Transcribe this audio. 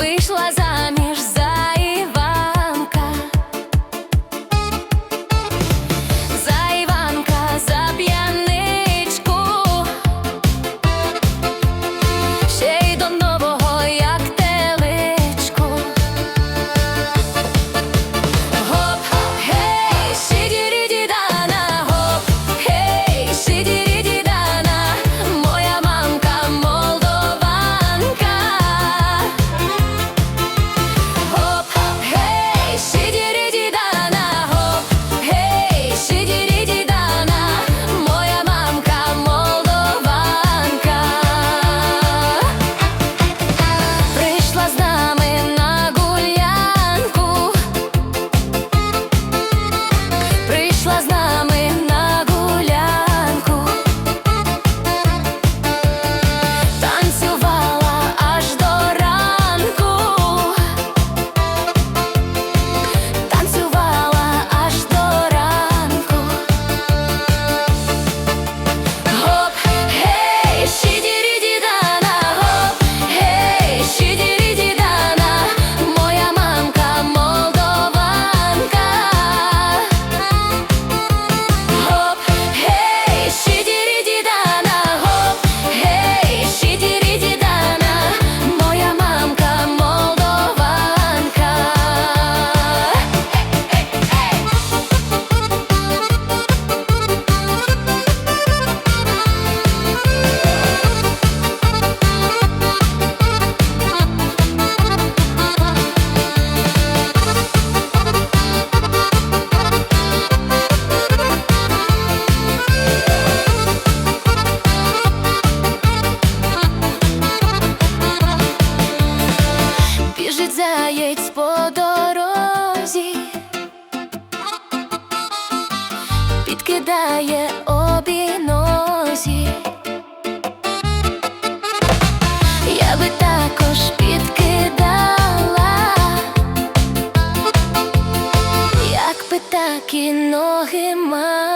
вийшла кидає обі нозі я би також підкидала, як би так і ноги мала.